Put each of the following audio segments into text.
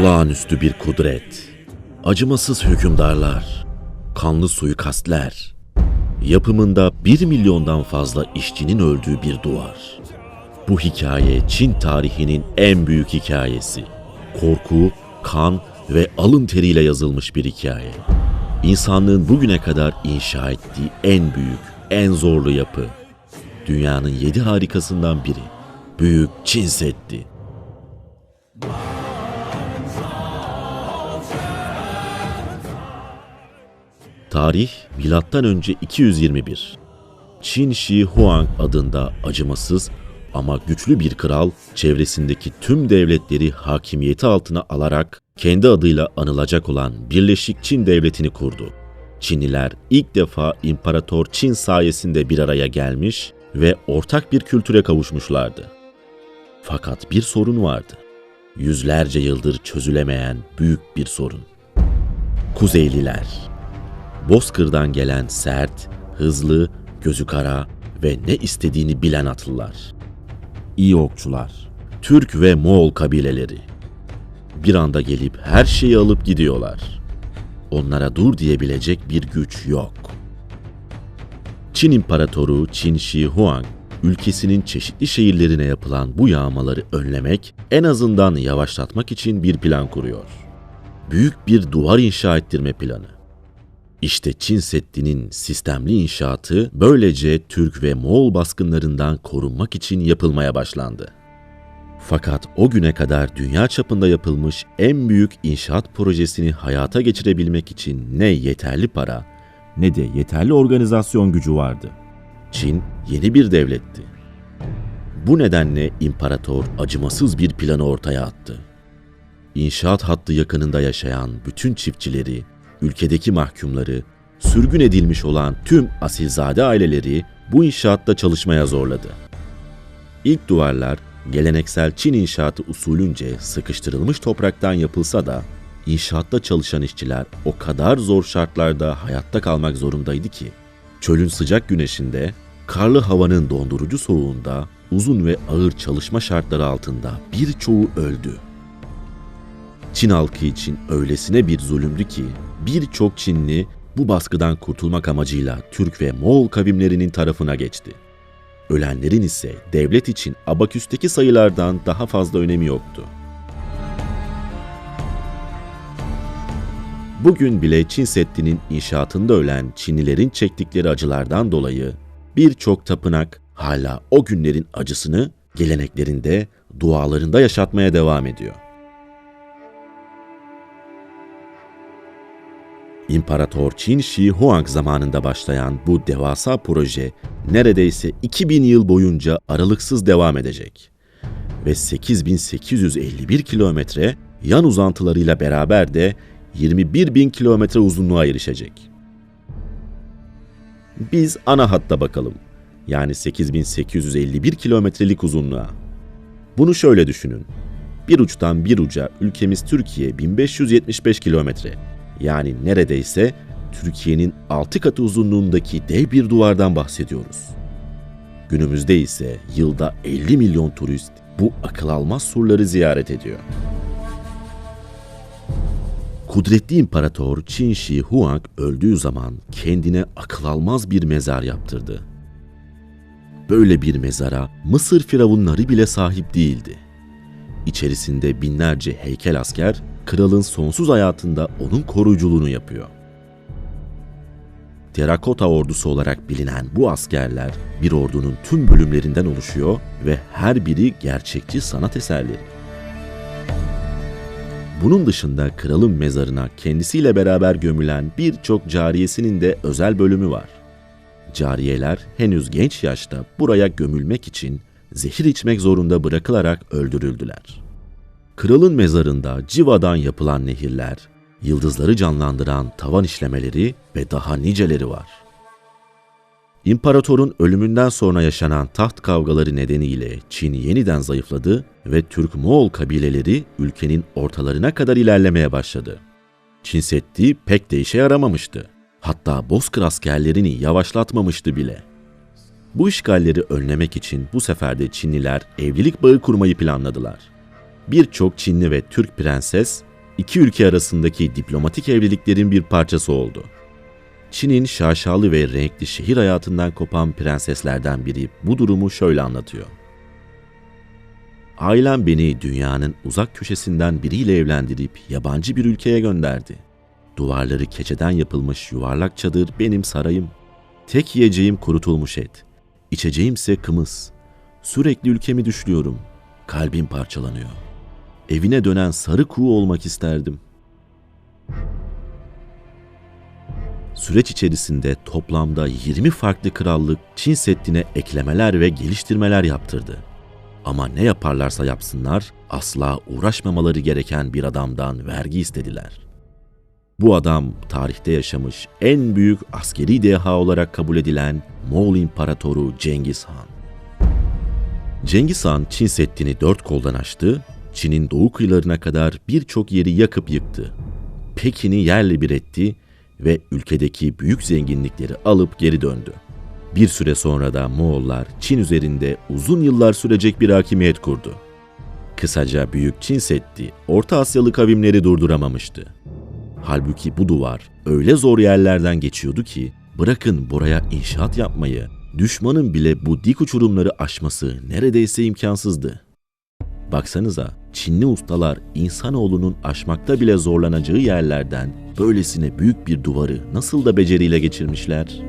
Olağanüstü bir kudret, acımasız hükümdarlar, kanlı suikastler, yapımında bir milyondan fazla işçinin öldüğü bir duvar. Bu hikaye Çin tarihinin en büyük hikayesi. Korku, kan ve alın teriyle yazılmış bir hikaye. İnsanlığın bugüne kadar inşa ettiği en büyük, en zorlu yapı. Dünyanın yedi harikasından biri. Büyük Çin Seddi. Tarih milattan önce 221. Qin Shi Huang adında acımasız ama güçlü bir kral çevresindeki tüm devletleri hakimiyeti altına alarak kendi adıyla anılacak olan Birleşik Çin Devleti'ni kurdu. Çinliler ilk defa İmparator Çin sayesinde bir araya gelmiş ve ortak bir kültüre kavuşmuşlardı. Fakat bir sorun vardı. Yüzlerce yıldır çözülemeyen büyük bir sorun. Kuzeyliler. Bozkır'dan gelen sert, hızlı, gözü kara ve ne istediğini bilen atlılar. İyi okçular. Türk ve Moğol kabileleri. Bir anda gelip her şeyi alıp gidiyorlar. Onlara dur diyebilecek bir güç yok. Çin İmparatoru Qin Shi Huang, ülkesinin çeşitli şehirlerine yapılan bu yağmaları önlemek, en azından yavaşlatmak için bir plan kuruyor. Büyük bir duvar inşa ettirme planı. İşte Çin Seddi'nin sistemli inşaatı böylece Türk ve Moğol baskınlarından korunmak için yapılmaya başlandı. Fakat o güne kadar dünya çapında yapılmış en büyük inşaat projesini hayata geçirebilmek için ne yeterli para ne de yeterli organizasyon gücü vardı. Çin yeni bir devletti. Bu nedenle imparator acımasız bir planı ortaya attı. İnşaat hattı yakınında yaşayan bütün çiftçileri, ülkedeki mahkumları, sürgün edilmiş olan tüm asilzade aileleri bu inşaatta çalışmaya zorladı. İlk duvarlar geleneksel Çin inşaatı usulünce sıkıştırılmış topraktan yapılsa da inşaatta çalışan işçiler o kadar zor şartlarda hayatta kalmak zorundaydı ki çölün sıcak güneşinde, karlı havanın dondurucu soğuğunda, uzun ve ağır çalışma şartları altında birçoğu öldü. Çin halkı için öylesine bir zulümdü ki birçok Çinli bu baskıdan kurtulmak amacıyla Türk ve Moğol kavimlerinin tarafına geçti. Ölenlerin ise devlet için abaküsteki sayılardan daha fazla önemi yoktu. Bugün bile Çin Seddi'nin inşaatında ölen Çinlilerin çektikleri acılardan dolayı birçok tapınak hala o günlerin acısını geleneklerinde, dualarında yaşatmaya devam ediyor. İmparator Qin Shi Huang zamanında başlayan bu devasa proje neredeyse 2000 yıl boyunca aralıksız devam edecek. Ve 8851 kilometre yan uzantılarıyla beraber de 21 bin kilometre uzunluğa erişecek. Biz ana hatta bakalım. Yani 8851 kilometrelik uzunluğa. Bunu şöyle düşünün. Bir uçtan bir uca ülkemiz Türkiye 1575 kilometre. Yani neredeyse Türkiye'nin 6 katı uzunluğundaki dev bir duvardan bahsediyoruz. Günümüzde ise yılda 50 milyon turist bu akıl almaz surları ziyaret ediyor. Kudretli İmparator Qin Shi Huang öldüğü zaman kendine akıl almaz bir mezar yaptırdı. Böyle bir mezara Mısır firavunları bile sahip değildi. İçerisinde binlerce heykel asker kralın sonsuz hayatında onun koruyuculuğunu yapıyor. Terakota ordusu olarak bilinen bu askerler bir ordunun tüm bölümlerinden oluşuyor ve her biri gerçekçi sanat eserleri. Bunun dışında kralın mezarına kendisiyle beraber gömülen birçok cariyesinin de özel bölümü var. Cariyeler henüz genç yaşta buraya gömülmek için zehir içmek zorunda bırakılarak öldürüldüler. Kralın mezarında civadan yapılan nehirler, yıldızları canlandıran tavan işlemeleri ve daha niceleri var. İmparatorun ölümünden sonra yaşanan taht kavgaları nedeniyle Çin yeniden zayıfladı ve Türk-Moğol kabileleri ülkenin ortalarına kadar ilerlemeye başladı. Çin Seddi pek de işe yaramamıştı. Hatta Bozkır askerlerini yavaşlatmamıştı bile. Bu işgalleri önlemek için bu sefer de Çinliler evlilik bağı kurmayı planladılar. Birçok Çinli ve Türk prenses iki ülke arasındaki diplomatik evliliklerin bir parçası oldu. Çin'in şaşalı ve renkli şehir hayatından kopan prenseslerden biri bu durumu şöyle anlatıyor. Ailem beni dünyanın uzak köşesinden biriyle evlendirip yabancı bir ülkeye gönderdi. Duvarları keçeden yapılmış yuvarlak çadır benim sarayım. Tek yiyeceğim kurutulmuş et. İçeceğimse kımız. Sürekli ülkemi düşlüyorum. Kalbim parçalanıyor. Evine dönen sarı kuğu olmak isterdim. Süreç içerisinde toplamda 20 farklı krallık Çin Seddi'ne eklemeler ve geliştirmeler yaptırdı. Ama ne yaparlarsa yapsınlar asla uğraşmamaları gereken bir adamdan vergi istediler. Bu adam tarihte yaşamış en büyük askeri deha olarak kabul edilen Moğol İmparatoru Cengiz Han. Cengiz Han Çin Seddi'ni dört koldan açtı, Çin'in doğu kıyılarına kadar birçok yeri yakıp yıktı. Pekin'i yerle bir etti ve ülkedeki büyük zenginlikleri alıp geri döndü. Bir süre sonra da Moğollar Çin üzerinde uzun yıllar sürecek bir hakimiyet kurdu. Kısaca Büyük Çin Seddi Orta Asyalı kavimleri durduramamıştı. Halbuki bu duvar öyle zor yerlerden geçiyordu ki bırakın buraya inşaat yapmayı, düşmanın bile bu dik uçurumları aşması neredeyse imkansızdı. Baksanıza Çinli ustalar insanoğlunun aşmakta bile zorlanacağı yerlerden böylesine büyük bir duvarı nasıl da beceriyle geçirmişler?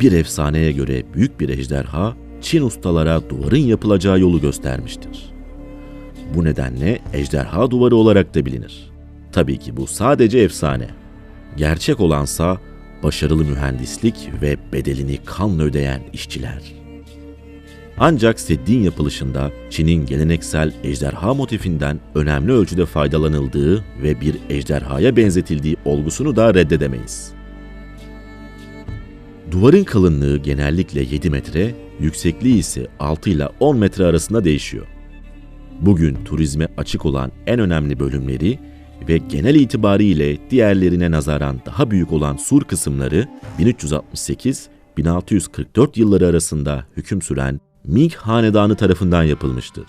Bir efsaneye göre büyük bir ejderha Çin ustalara duvarın yapılacağı yolu göstermiştir. Bu nedenle ejderha duvarı olarak da bilinir. Tabii ki bu sadece efsane. Gerçek olansa başarılı mühendislik ve bedelini kanla ödeyen işçiler. Ancak seddin yapılışında Çin'in geleneksel ejderha motifinden önemli ölçüde faydalanıldığı ve bir ejderhaya benzetildiği olgusunu da reddedemeyiz. Duvarın kalınlığı genellikle 7 metre, yüksekliği ise 6 ile 10 metre arasında değişiyor. Bugün turizme açık olan en önemli bölümleri ve genel itibariyle diğerlerine nazaran daha büyük olan sur kısımları 1368-1644 yılları arasında hüküm süren Ming Hanedanı tarafından yapılmıştır.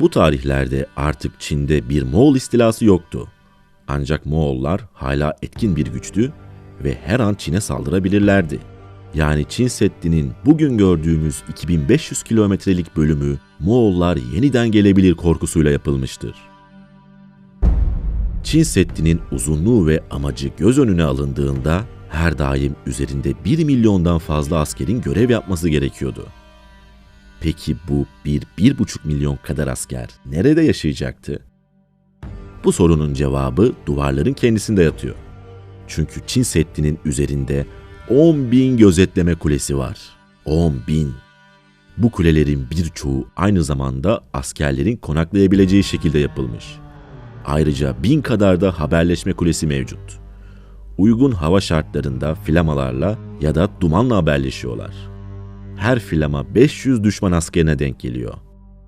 Bu tarihlerde artık Çin'de bir Moğol istilası yoktu. Ancak Moğollar hala etkin bir güçtü ve her an Çin'e saldırabilirlerdi. Yani Çin Seddi'nin bugün gördüğümüz 2500 kilometrelik bölümü Moğollar yeniden gelebilir korkusuyla yapılmıştır. Çin Seddi'nin uzunluğu ve amacı göz önüne alındığında her daim üzerinde 1 milyondan fazla askerin görev yapması gerekiyordu. Peki bu 1-1,5 milyon kadar asker nerede yaşayacaktı? Bu sorunun cevabı duvarların kendisinde yatıyor. Çünkü Çin Seddi'nin üzerinde 10 bin gözetleme kulesi var. 10 bin. Bu kulelerin birçoğu aynı zamanda askerlerin konaklayabileceği şekilde yapılmış. Ayrıca bin kadar da haberleşme kulesi mevcut. Uygun hava şartlarında flamalarla ya da dumanla haberleşiyorlar. Her flama 500 düşman askerine denk geliyor.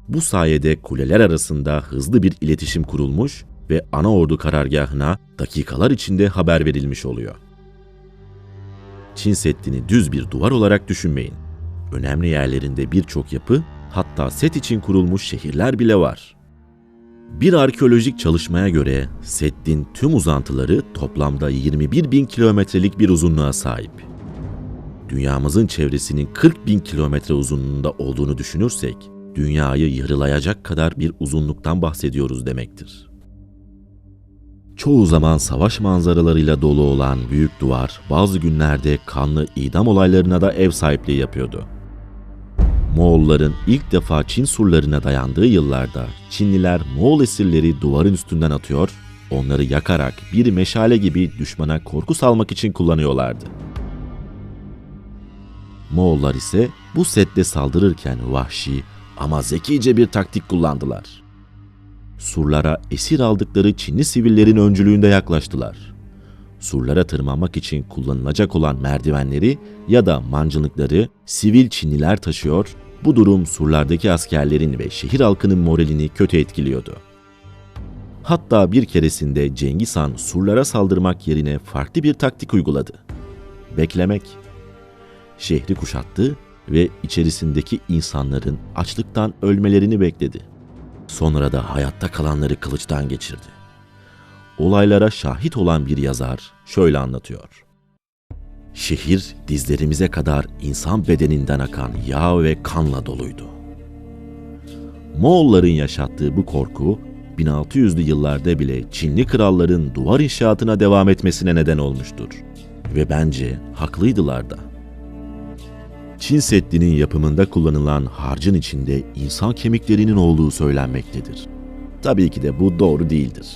Bu sayede kuleler arasında hızlı bir iletişim kurulmuş ve ana ordu karargahına dakikalar içinde haber verilmiş oluyor. Çin Seddi'ni düz bir duvar olarak düşünmeyin. Önemli yerlerinde birçok yapı, hatta set için kurulmuş şehirler bile var. Bir arkeolojik çalışmaya göre Seddin tüm uzantıları toplamda 21 bin kilometrelik bir uzunluğa sahip. Dünyamızın çevresinin 40 bin kilometre uzunluğunda olduğunu düşünürsek, dünyayı yarılayacak kadar bir uzunluktan bahsediyoruz demektir. Çoğu zaman savaş manzaralarıyla dolu olan büyük duvar bazı günlerde kanlı idam olaylarına da ev sahipliği yapıyordu. Moğolların ilk defa Çin surlarına dayandığı yıllarda Çinliler Moğol esirleri duvarın üstünden atıyor, onları yakarak bir meşale gibi düşmana korku salmak için kullanıyorlardı. Moğollar ise bu sette saldırırken vahşi ama zekice bir taktik kullandılar. Surlara esir aldıkları Çinli sivillerin öncülüğünde yaklaştılar. Surlara tırmanmak için kullanılacak olan merdivenleri ya da mancınıkları sivil Çinliler taşıyor, bu durum surlardaki askerlerin ve şehir halkının moralini kötü etkiliyordu. Hatta bir keresinde Cengiz Han surlara saldırmak yerine farklı bir taktik uyguladı. Beklemek. Şehri kuşattı ve içerisindeki insanların açlıktan ölmelerini bekledi. Sonra da hayatta kalanları kılıçtan geçirdi. Olaylara şahit olan bir yazar şöyle anlatıyor. Şehir dizlerimize kadar insan bedeninden akan yağ ve kanla doluydu. Moğolların yaşattığı bu korku 1600'lü yıllarda bile Çinli kralların duvar inşaatına devam etmesine neden olmuştur. Ve bence haklıydılar da. Çin Seddi'nin yapımında kullanılan harcın içinde insan kemiklerinin olduğu söylenmektedir. Tabii ki de bu doğru değildir.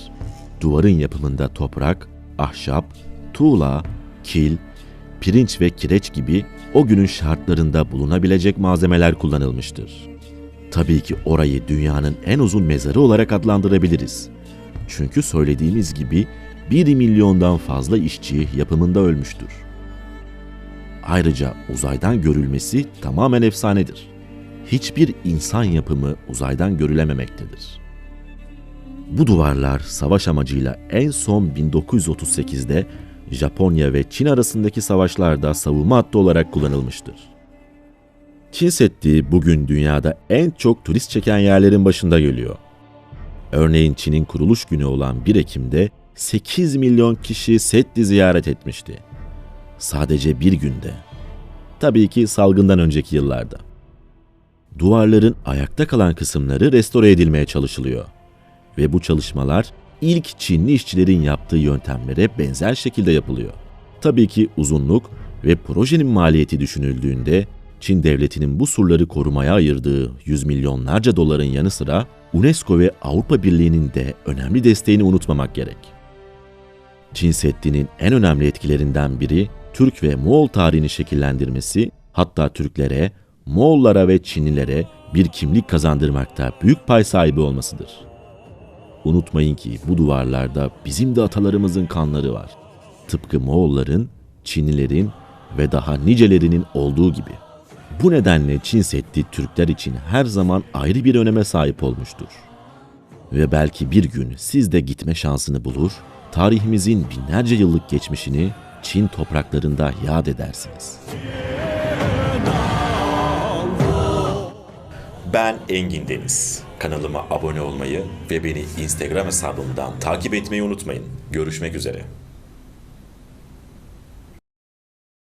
Duvarın yapımında toprak, ahşap, tuğla, kil, pirinç ve kireç gibi o günün şartlarında bulunabilecek malzemeler kullanılmıştır. Tabii ki orayı dünyanın en uzun mezarı olarak adlandırabiliriz. Çünkü söylediğimiz gibi 1 milyondan fazla işçi yapımında ölmüştür. Ayrıca uzaydan görülmesi tamamen efsanedir. Hiçbir insan yapımı uzaydan görülememektedir. Bu duvarlar savaş amacıyla en son 1938'de Japonya ve Çin arasındaki savaşlarda savunma hattı olarak kullanılmıştır. Çin Seddi bugün dünyada en çok turist çeken yerlerin başında geliyor. Örneğin Çin'in kuruluş günü olan 1 Ekim'de 8 milyon kişi Seddi ziyaret etmişti. Sadece bir günde. Tabii ki salgından önceki yıllarda. Duvarların ayakta kalan kısımları restore edilmeye çalışılıyor. Ve bu çalışmalar ilk Çinli işçilerin yaptığı yöntemlere benzer şekilde yapılıyor. Tabii ki uzunluk ve projenin maliyeti düşünüldüğünde Çin devletinin bu surları korumaya ayırdığı yüz milyonlarca doların yanı sıra UNESCO ve Avrupa Birliği'nin de önemli desteğini unutmamak gerek. Çin Seddi'nin en önemli etkilerinden biri Türk ve Moğol tarihini şekillendirmesi, hatta Türklere, Moğollara ve Çinlilere bir kimlik kazandırmakta büyük pay sahibi olmasıdır. Unutmayın ki bu duvarlarda bizim de atalarımızın kanları var. Tıpkı Moğolların, Çinlilerin ve daha nicelerinin olduğu gibi. Bu nedenle Çin Seddi Türkler için her zaman ayrı bir öneme sahip olmuştur. Ve belki bir gün siz de gitme şansını bulur, tarihimizin binlerce yıllık geçmişini Çin topraklarında yad edersiniz. Ben Engin Deniz. Kanalıma abone olmayı ve beni Instagram hesabımdan takip etmeyi unutmayın. Görüşmek üzere.